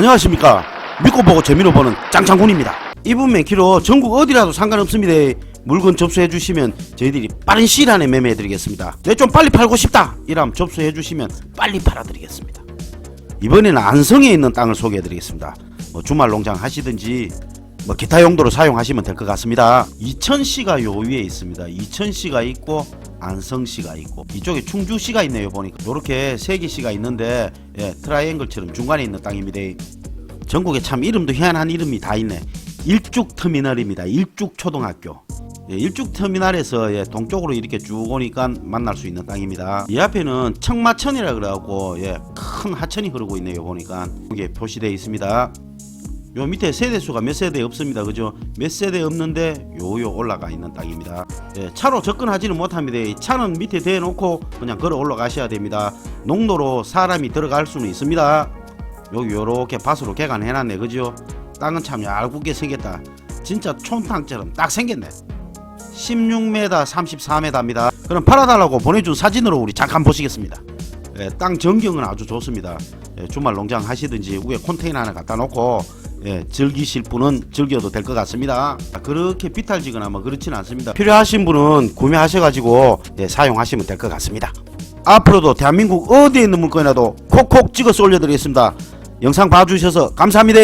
안녕하십니까. 믿고 보고 재미로 보는 짱창군입니다. 이분 맨키로 전국 어디라도 상관없습니다. 물건 접수해 주시면 저희들이 빠른 시일 안에 매매해 드리겠습니다. 내 좀 빨리 팔고 싶다. 이러면 접수해 주시면 빨리 팔아 드리겠습니다. 이번에는 안성에 있는 땅을 소개해 드리겠습니다. 뭐 주말 농장 하시든지 뭐 기타 용도로 사용하시면 될 것 같습니다. 이천시가 요 위에 있습니다. 이천시가 있고 안성시가 있고 이쪽에 충주시가 있네요 보니까 요렇게 세 개시가 있는데 예, 트라이앵글처럼 중간에 있는 땅입니다 전국에 참 이름도 희한한 이름이 다 있네. 일죽 터미널입니다. 일죽 초등학교. 예, 일죽 터미널에서 예, 동쪽으로 이렇게 쭉 오니까 만날 수 있는 땅입니다. 이 앞에는 청마천이라 그래갖고 예, 큰 하천이 흐르고 있네요. 보니까 이게 표시되어 있습니다. 요 밑에 세대수가 몇 세대 없습니다. 그죠? 몇 세대 없는데 요요 올라가 있는 땅입니다. 예, 차로 접근하지는 못합니다. 이 차는 밑에 대놓고 그냥 걸어 올라가셔야 됩니다. 농도로 사람이 들어갈 수는 있습니다. 여기 요렇게 밭으로 개간해놨네 그죠? 땅은 참 얇게 생겼다 진짜 촌탕처럼 딱 생겼네 16m 34m입니다 그럼 팔아달라고 보내준 사진으로 우리 잠깐 보시겠습니다 예, 땅 전경은 아주 좋습니다 예, 주말 농장 하시든지 위에 컨테이너 하나 갖다 놓고 예, 즐기실 분은 즐겨도 될 것 같습니다. 그렇게 비탈지거나 뭐 그렇지는 않습니다. 필요하신 분은 구매하셔가지고 예, 사용하시면 될 것 같습니다. 앞으로도 대한민국 어디에 있는 물건이라도 콕콕 찍어서 올려드리겠습니다. 영상 봐주셔서 감사합니다.